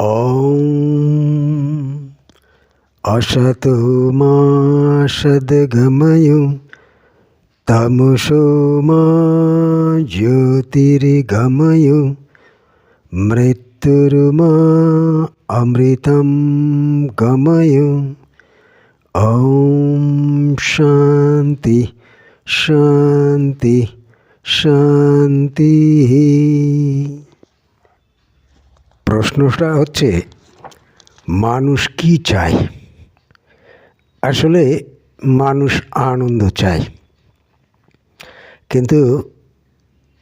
ॐ अशतु तमुषो मा ज्योतिर्गमयु मृत्युर्मा अमृतं गमयु। ॐ शांति शांति शान्तिः। প্রশ্নটা হচ্ছে, মানুষ কি চায়? আসলে মানুষ আনন্দ চায়। কিন্তু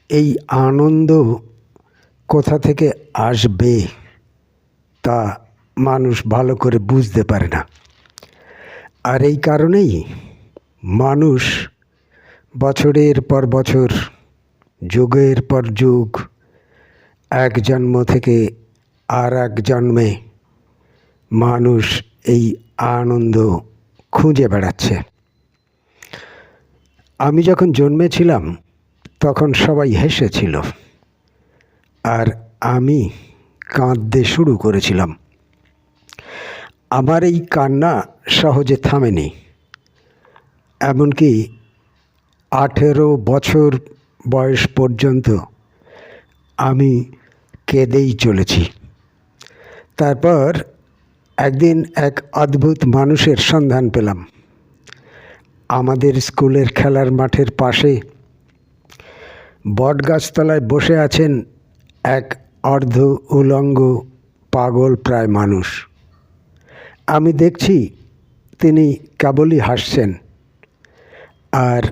এই আনন্দ কোথা থেকে আসবে তা মানুষ ভালো করে বুঝতে পারে না। আর এই কারণেই মানুষ বছরের পর বছর, যুগের পর যুগ, এক জন্ম থেকে আর এক জন্মে মানুষ এই আনন্দ খুঁজে বেড়াচ্ছে। আমি যখন জন্মেছিলাম, তখন সবাই হেসেছিল। আর আমি কাঁদতে শুরু করেছিলাম। আমার এই কান্না সহজে থামেনি। এমনকি আঠেরো বছর বয়স পর্যন্ত আমি কেঁদেই চলেছি। তারপর একদিন এক অদ্ভুত মানুষের সন্ধান পেলাম। আমাদের স্কুলের খেলার মাঠের পাশে বটগাছতলায় বসে আছেন এক অর্ধ উলঙ্গ পাগল প্রায় মানুষ। আমি দেখছি তিনি কেবলই হাসছেন। আর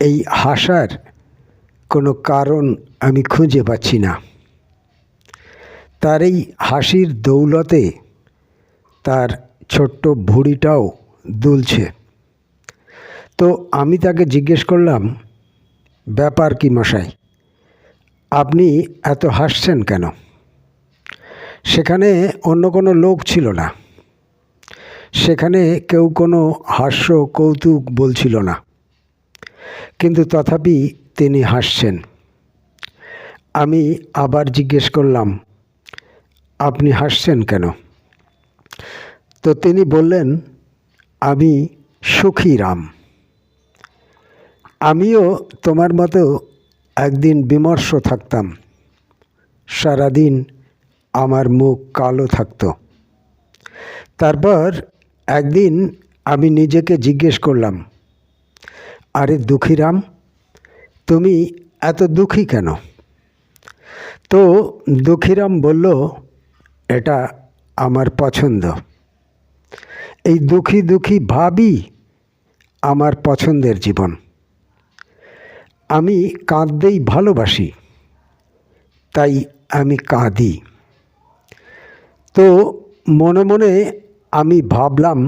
এই হাসার কোনো কারণ আমি খুঁজে পাচ্ছি না। তার এই হাসির দৌলতে তার ছোট্ট ভুঁড়িটাও দুলছে। তো আমি তাকে জিজ্ঞেস করলাম, ব্যাপার কি মশাই? আপনি এত হাসছেন কেন? সেখানে অন্য কোনো লোক ছিল না। সেখানে কেউ কোনো হাস্য কৌতুক বলছিল না। কিন্তু তথাপি তিনি হাসছেন। আমি আবার জিজ্ঞেস করলাম আপনি হাসছেন কেন? তো তিনি বললেন, আমি সুখী রাম। আমিও তোমার মতো একদিন বিমর্ষ থাকতাম। সারাদিন আমার মুখ কালো থাকতো। তারপর একদিন আমি নিজেকে জিজ্ঞেস করলাম, আরে দুঃখীরাম তুমি এত দুঃখী কেন? তো দুঃখীরাম বলল এটা আমার পছন্দ। এই দুঃখী দুঃখী ভাবই আমার পছন্দের জীবন। আমি কাঁদতেই ভালোবাসি, তাই আমি কাঁদি। তো মনে মনে আমি ভাবলাম,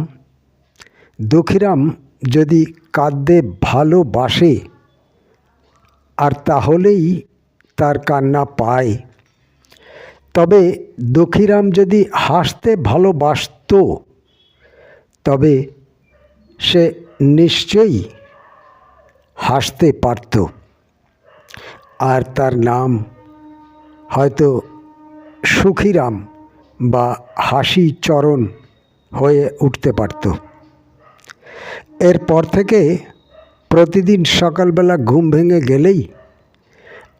দুঃখীরাম যদি কাঁদতে ভালোবাসে, আর তাহলেই তার কান্না পায়। তবে দুঃখীরাম যদি হাসতে ভালোবাসত, তবে সে নিশ্চয়ই হাসতে পারত। আর তার নাম হয়তো সুখীরাম বা হাসি চরণ হয়ে উঠতে পারত। এরপর থেকে প্রতিদিন সকালবেলা ঘুম ভেঙে গেলেই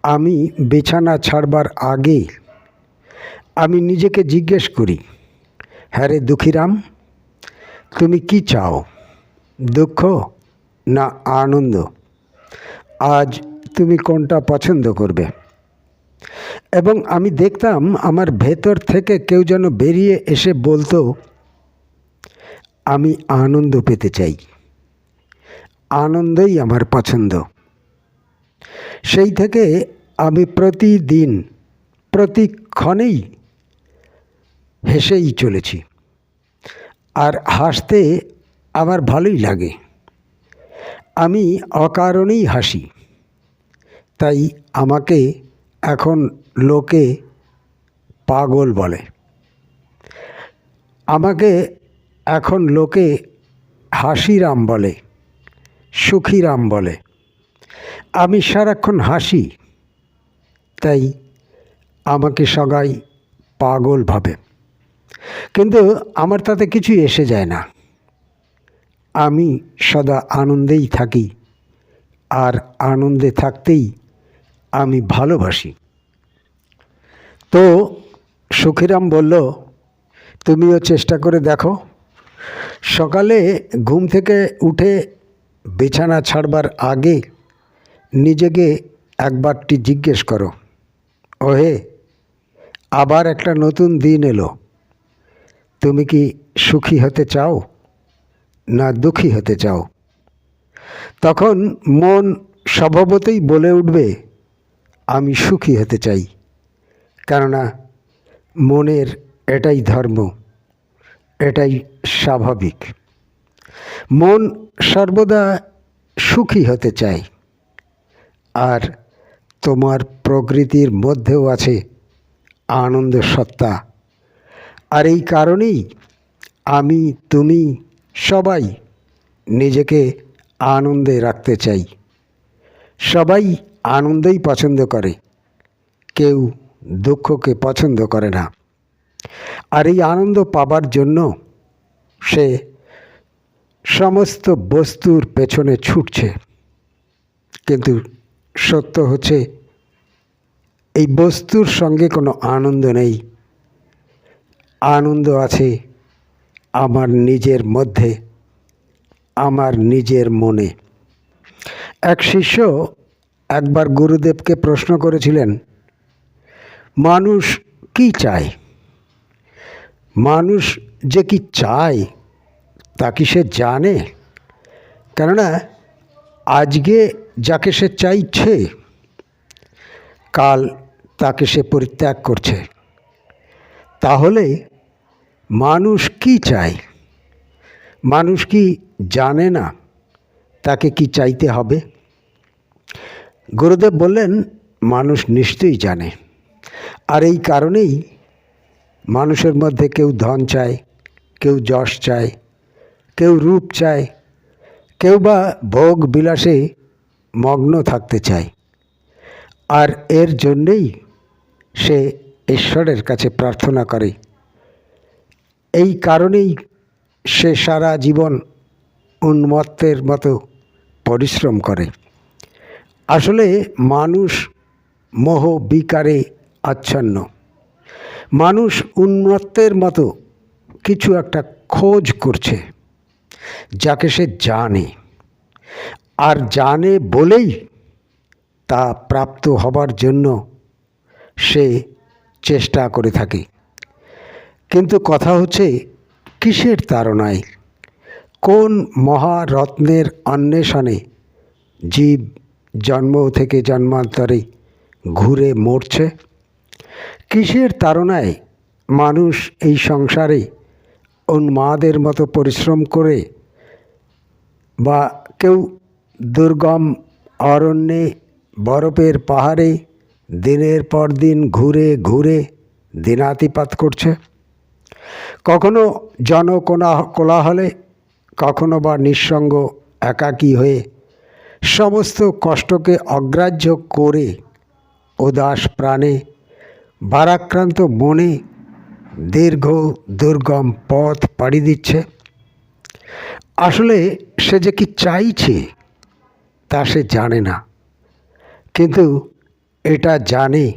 আমি বিছানা ছাড়বার আগে আমি নিজেকে জিজ্ঞেস করি হ্যাঁ রে দুঃখীরাম, তুমি কি চাও? দুঃখ না আনন্দ? আজ তুমি কোনটা পছন্দ করবে? এবং আমি দেখতাম আমার ভেতর থেকে কেউ যেন বেরিয়ে এসে বলতো, আমি আনন্দ পেতে চাই। আনন্দই আমার পছন্দ। সেই থেকে আমি প্রতিদিন, প্রতিক্ষণেই হেসেই চলেছি। আর হাসতে আমার ভালোই লাগে। আমি অকারণেই হাসি। তাই আমাকে এখন লোকে পাগল বলে। আমাকে এখন লোকে হাসিরাম বলে, সুখীরাম বলে। আমি সারাক্ষণ হাসি, তাই আমাকে সবাই পাগল ভাবে। কিন্তু আমার তাতে কিছুই এসে যায় না। আমি সদা আনন্দেই থাকি, আর আনন্দে থাকতেই আমি ভালোবাসি। তো সুখিরাম বলল, তুমিও চেষ্টা করে দেখো। সকালে ঘুম থেকে উঠে বিছানা ছাড়বার আগে নিজেকে একবারটি জিজ্ঞেস করো। ওহে, আবার একটা নতুন দিন এলো। তুমি কি সুখী হতে চাও না দুঃখী হতে চাও? তখন মন স্বভাবতই বলে উঠবে, আমি সুখী হতে চাই। কেননা মনের এটাই ধর্ম, এটাই স্বাভাবিক। মন সর্বদা সুখী হতে চায়। আর তোমার প্রকৃতির মধ্যেও আছে আনন্দ সত্তা। আর এই কারণেই আমি, তুমি সবাই নিজেকে আনন্দে রাখতে চাই। সবাই আনন্দই পছন্দ করে, কেউ দুঃখকে পছন্দ করে না। আর এই আনন্দ পাবার জন্য সে সমস্ত বস্তুর পেছনে ছুটছে। কিন্তু সত্য হচ্ছে, এই বস্তুর সঙ্গে কোনো আনন্দ নেই। আনন্দ আছে আমার নিজের মধ্যে, আমার নিজের মনে। এক শিষ্য একবার গুরুদেবকে প্রশ্ন করেছিলেন, মানুষ কি চায়? মানুষ যে কি চায় তা কি সে জানে? কেননা আজকে যাকে সে চাইছে, কাল তাকে সে পরিত্যাগ করছে। তাহলে মানুষ কি চায়? মানুষ কি জানে না তাকে কি চাইতে হবে? গুরুদেব বললেন, মানুষ নিশ্চয়ই জানে। আর এই কারণেই মানুষের মধ্যে কেউ ধন চায়, কেউ যশ চায়, কেউ রূপ চায়, কেউ বা ভোগ বিলাসে মগ্ন থাকতে চায়। আর এর জন্যেই সে ঈশ্বরের কাছে প্রার্থনা করে। এই কারণেই সে সারা জীবন উন্মত্তের মতো পরিশ্রম করে। আসলে মানুষ মোহ বিকারে আচ্ছন্ন। মানুষ উন্মত্তের মতো কিছু একটা খোঁজ করছে, যাকে সে জানে। আর জানে বলেই তা প্রাপ্ত হবার জন্য সে চেষ্টা করে থাকে। কিন্তু কথা হচ্ছে, কিসের তারণায় কোন মহারত্নের অন্বেষণে জীব জন্ম থেকে জন্মান্তরে ঘুরে মরছে? কিসের তারণায় মানুষ এই সংসারে উন্মাদের মতো পরিশ্রম করে বা কেউ দুর্গম অরণ্যে বরফের পাহাড়ে দিনের পর দিন ঘুরে ঘুরে দিনাতিপাত করছে। কখনো জনকোনা কোলাহলে, কখনো বা নিঃসঙ্গ একাকী হয়ে সমস্ত কষ্টকে অগ্রাহ্য করে উদাস প্রাণে, ভারাক্রান্ত মনে দীর্ঘ দুর্গম পথ পাড়ি দিচ্ছে। আসলে সে যে কি চাইছে, তা সে জানে না। কিন্তু এটা জানে,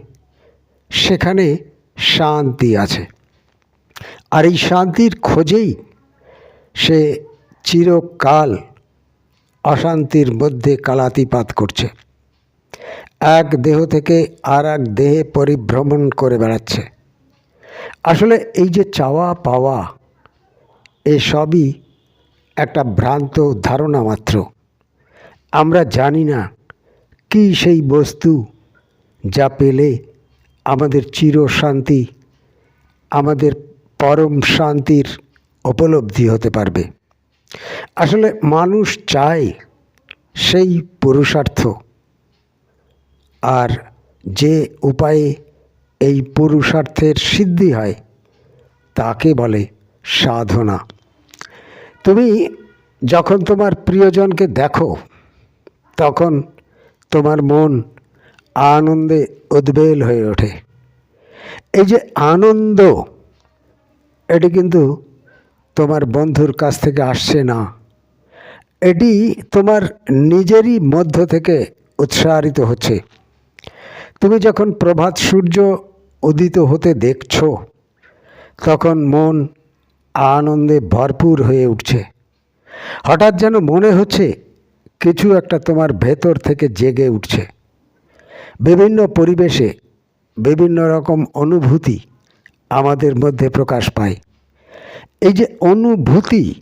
সেখানে শান্তি আছে। আর এই শান্তির খোঁজেই সে চিরকাল অশান্তির মধ্যে কালাতিপাত করছে। এক দেহ থেকে আর এক দেহে পরিভ্রমণ করে বেড়াচ্ছে। আসলে এই যে চাওয়া পাওয়া এসবই একটা ভ্রান্ত ধারণা মাত্র। আমরা জানি না কি সেই বস্তু যা পেলে আমাদের চিরশান্তি আমাদের পরম শান্তির উপলব্ধি হতে পারবে। আসলে মানুষ চায় সেই পুরুষার্থ। আর যে উপায়ে এই পুরুষার্থের সিদ্ধি হয়, তাকে বলে সাধনা। তুমি যখন তোমার প্রিয়জনকে দেখো, তখন তোমার মন আনন্দে উদ্বেল হয়ে ওঠে। এই যে আনন্দ, এটি কিন্তু তোমার বন্ধুর কাছ থেকে আসছে না। এটি তোমার নিজেরই মধ্য থেকে উৎসাহিত হচ্ছে। তুমি যখন প্রভাত সূর্য উদিত হতে দেখছ, তখন মন আনন্দে ভরপুর হয়ে উঠছে। হঠাৎ যেন মনে হচ্ছে, কিছু একটা তোমার ভেতর থেকে জেগে উঠছে। বিভিন্ন পরিবেশে বিভিন্ন রকম অনুভূতি আমাদের মধ্যে প্রকাশ পায়। এই যে অনুভূতি,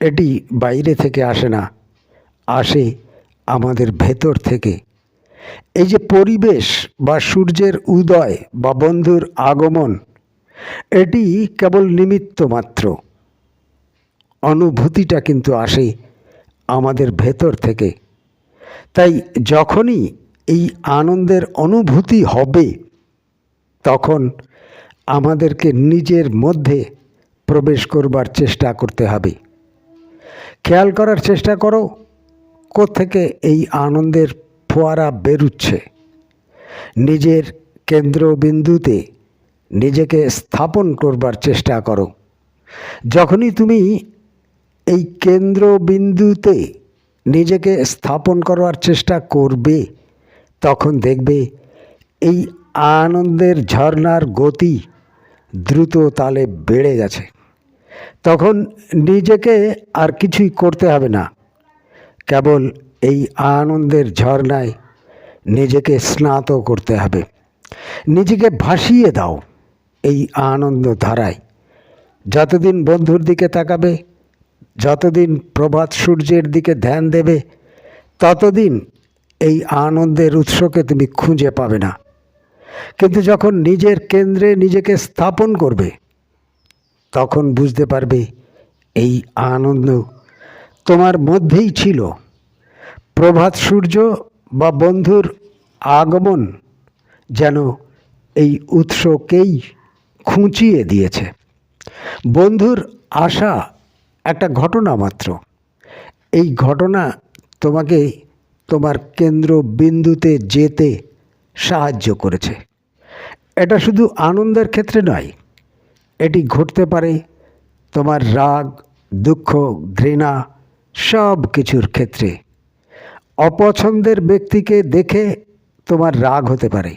এটি বাইরে থেকে আসে না, আসে আমাদের ভেতর থেকে। এই যে পরিবেশ বা সূর্যের উদয় বা বন্ধুর আগমন, এটি কেবল নিমিত্ত মাত্র। অনুভূতিটা কিন্তু আসে আমাদের ভেতর থেকে। তাই যখনই এই আনন্দের অনুভূতি হবে, তখন আমাদেরকে নিজের মধ্যে প্রবেশ করবার চেষ্টা করতে হবে। খেয়াল করার চেষ্টা করো থেকে এই আনন্দের ফোয়ারা বেরুচ্ছে। নিজের কেন্দ্রবিন্দুতে নিজেকে স্থাপন করবার চেষ্টা করো। যখনই তুমি এই কেন্দ্রবিন্দুতে নিজেকে স্থাপন করার চেষ্টা করবে তখন দেখবে এই আনন্দের ঝর্নার গতি দ্রুত তালে বেড়ে গেছে। তখন নিজেকে আর কিছুই করতে হবে না। কেবল এই আনন্দের ঝর্ণায় নিজেকে স্নাত করতে হবে। নিজেকে ভাসিয়ে দাও এই আনন্দ ধারায়। যতদিন বন্ধুর দিকে তাকাবে, যতদিন প্রভাত সূর্যের দিকে ধ্যান দেবে, ততদিন এই আনন্দের উৎসকে তুমি খুঁজে পাবে না। কিন্তু যখন নিজের কেন্দ্রে নিজেকে স্থাপন করবে, তখন বুঝতে পারবে এই আনন্দ তোমার মধ্যেই ছিল। প্রভাত সূর্য বা বন্ধুর আগমন যেন এই উৎসকেই খুঁচিয়ে দিয়েছে। বন্ধুর আশা একটা ঘটনা মাত্র। এই ঘটনা তোমাকে তোমার কেন্দ্র বিন্দুতে যেতে সাহায্য করেছে। এটা শুধু আনন্দের ক্ষেত্রে নয়, এটি ঘটতে পারে তোমার রাগ, দুঃখ, ঘৃণা সব কিছুর ক্ষেত্রে। অপছন্দের ব্যক্তিকে দেখে তোমার রাগ হতে পারে,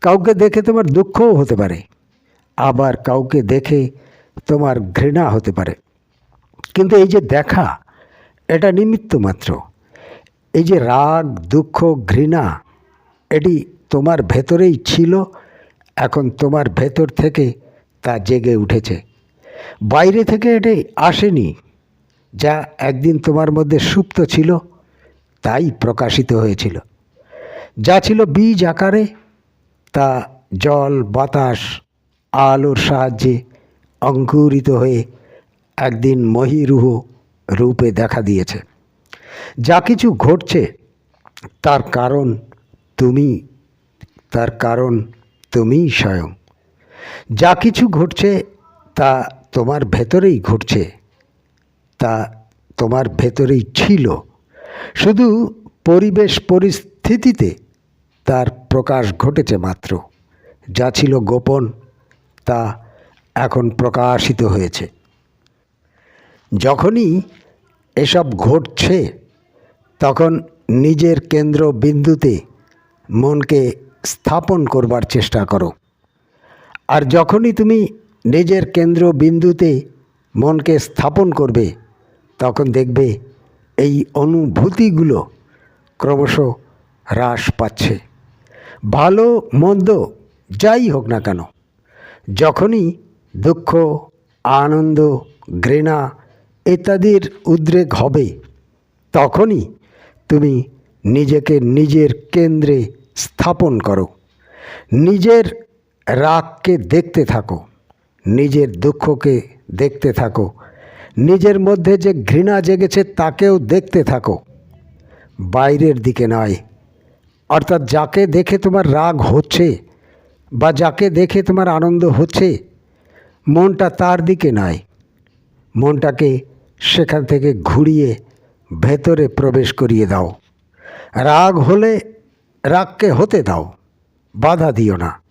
কাউকে দেখে তোমার দুঃখও হতে পারে, আবার কাউকে দেখে তোমার ঘৃণা হতে পারে। কিন্তু এই যে দেখা, এটা নিমিত্ত মাত্র। এই যে রাগ, দুঃখ, ঘৃণা, এটি তোমার ভেতরেই ছিল, এখন তোমার ভেতর থেকে তা জেগে উঠেছে। বাইরে থেকে এটি আসেনি, যা একদিন তোমার মধ্যে সুপ্ত ছিল, তাই প্রকাশিত হয়েছিল। যা ছিল বীজ আকারে, তা জল, বাতাস, আলোর সাহায্যে অঙ্কুরিত হয়ে একদিন মহিরুহ রূপে দেখা দিয়েছে। যা কিছু ঘটছে, তার কারণ তুমি, তার কারণ তুমিই স্বয়ং। যা কিছু ঘটছে, তা তোমার ভেতরেই ঘটছে, তা তোমার ভেতরেই ছিল। শুধু পরিবেশ পরিস্থিতিতে তার প্রকাশ ঘটেছে মাত্র। যা ছিল গোপন, তা এখন প্রকাশিত হয়েছে। যখনই এসব ঘটছে তখন নিজের কেন্দ্র বিন্দুতে মনকে স্থাপন করবার চেষ্টা করো। আর যখনই তুমি নিজের কেন্দ্র বিন্দুতে মনকে স্থাপন করবে, তখন দেখবে এই অনুভূতিগুলো ক্রমশ হ্রাস পাচ্ছে। ভালো, মন্দ, যাই হোক না কেন, যখনই দুঃখ, আনন্দ, ঘৃণা ইত্যাদির উদ্রেক হবে, তখনই তুমি নিজেকে নিজের কেন্দ্রে স্থাপন করো। নিজের রাগকে দেখতে থাকো। নিজের দুঃখকে দেখতে থাকো। নিজের মধ্যে যে ঘৃণা জেগেছে তাকেও দেখতে থাকো। বাইরের দিকে নয়। অর্থাৎ যাকে দেখে তোমার রাগ হচ্ছে বা যাকে দেখে তোমার আনন্দ হচ্ছে, মনটা তার দিকে নয়। মনটাকে সেখান থেকে ঘুরিয়ে ভেতরে প্রবেশ করিয়ে দাও। রাগ হলে রাগকে হতে দাও। বাধা দিও না।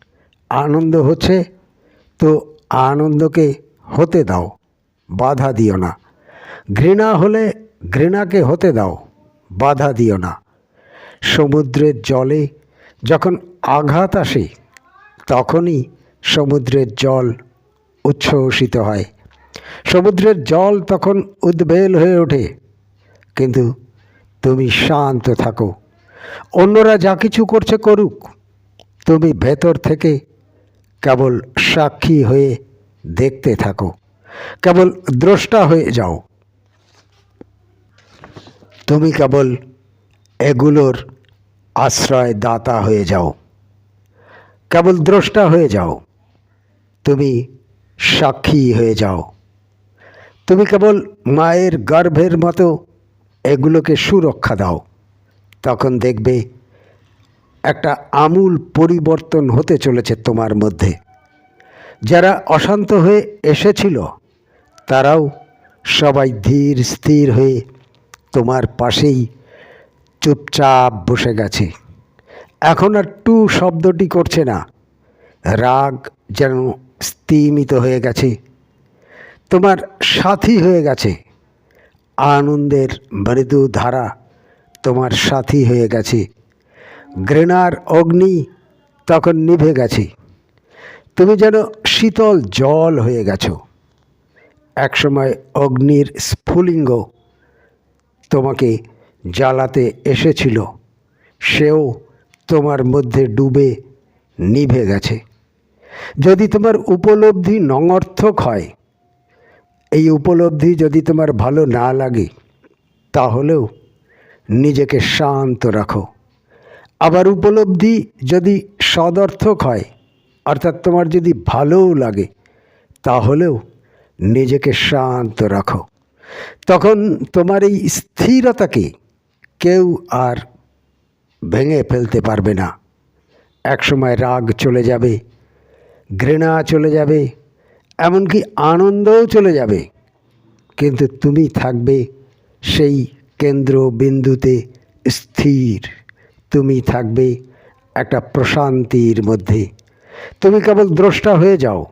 আনন্দ হচ্ছে তো আনন্দকে হতে দাও। বাধা দিও না। ঘৃণা হলে ঘৃণাকে হতে দাও। বাধা দিও না। সমুদ্রের জলে যখন আঘাত আসে, তখনই সমুদ্রের জল উচ্ছ্বসিত হয়। সমুদ্রের জল তখন উদ্বেল হয়ে ওঠে। কিন্তু তুমি শান্ত থাকো। অন্যরা যা কিছু করছে করুক, তুমি ভেতর থেকে কেবল সাক্ষী হয়ে দেখতে থাকো, কেবল দ্রষ্টা হয়ে যাও। তুমি কেবল এগুলোর আশ্রয় দাতা হয়ে যাও, কেবল দ্রষ্টা হয়ে যাও, তুমি সাক্ষী হয়ে যাও। তুমি কেবল মায়ের গর্ভের মতো এগুলোকে সুরক্ষা দাও। তখন দেখবে একটা আমূল পরিবর্তন হতে চলেছে তোমার মধ্যে। যারা অশান্ত হয়ে এসেছিল, তারাও সবাই ধীর স্থির হয়ে তোমার পাশেই চুপচাপ বসে গেছে। এখন আর টু শব্দটি করছে না। রাগ যেন স্তিমিত হয়ে গেছে। তোমার সাথী হয়ে গেছে। আনন্দের মৃদু ধারা তোমার সাথী হয়ে গেছে। ঘৃণার অগ্নি তখন নিভে গেছে। তুমি যেন শীতল জল হয়ে গেছো। একসময় অগ্নির স্ফুলিঙ্গ তোমাকে জ্বালাতে এসেছিল। সেও তোমার মধ্যে ডুবে নিভে গেছে। যদি তোমার উপলব্ধি নঙর্থক হয় এই উপলব্ধি যদি তোমার ভালো না লাগে, তাহলেও নিজেকে শান্ত রাখো। আবার উপলব্ধি যদি সদর্থক হয়, অর্থাৎ তোমার যদি ভালোও লাগে, তাহলেও নিজেকে শান্ত রাখো। তখন তোমার এই স্থিরতাকে কেউ আর ভেঙে ফেলতে পারবে না। একসময় রাগ চলে যাবে, ঘৃণা চলে যাবে এমনকি আনন্দও চলে যাবে। কিন্তু তুমি থাকবে সেই কেন্দ্র বিন্দুতে স্থির। তুমি থাকবে একটা প্রশান্তির মধ্যে। তুমি কেবল দ্রষ্টা হয়ে যাও।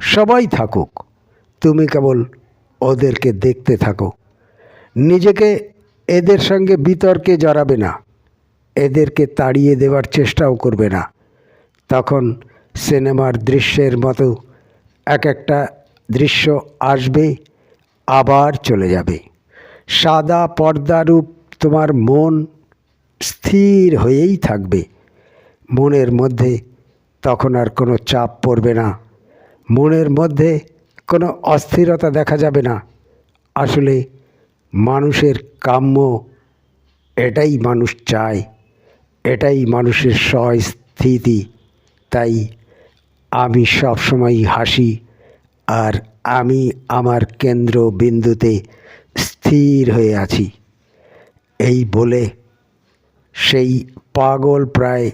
সবাই থাকুক। তুমি কেবল ওদেরকে দেখতে থাকো। নিজেকে এদের সঙ্গে বিতর্কে জড়াবে না। এদেরকে তাড়িয়ে দেওয়ার চেষ্টাও করবে না। তখন সিনেমার দৃশ্যের মতো এক একটা দৃশ্য আসবে, আবার চলে যাবে। সাদা পর্দারূপ তোমার মন স্থির হয়েই থাকবে। মনের মধ্যে তখন আর কোনো চাপ পড়বে না। মনের মধ্যে কোনো অস্থিরতা দেখা যাবে না। আসলে মানুষের কাম্য এটাই মানুষ চায়, এটাই মানুষের সস্থিতি তাই আমি সবসময় হাসি আর আমি আমার কেন্দ্র বিন্দুতে স্থির হয়ে আছি। এই বলে সেই পাগল প্রায়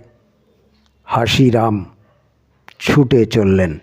হাসিরাম ছুটে চললেন।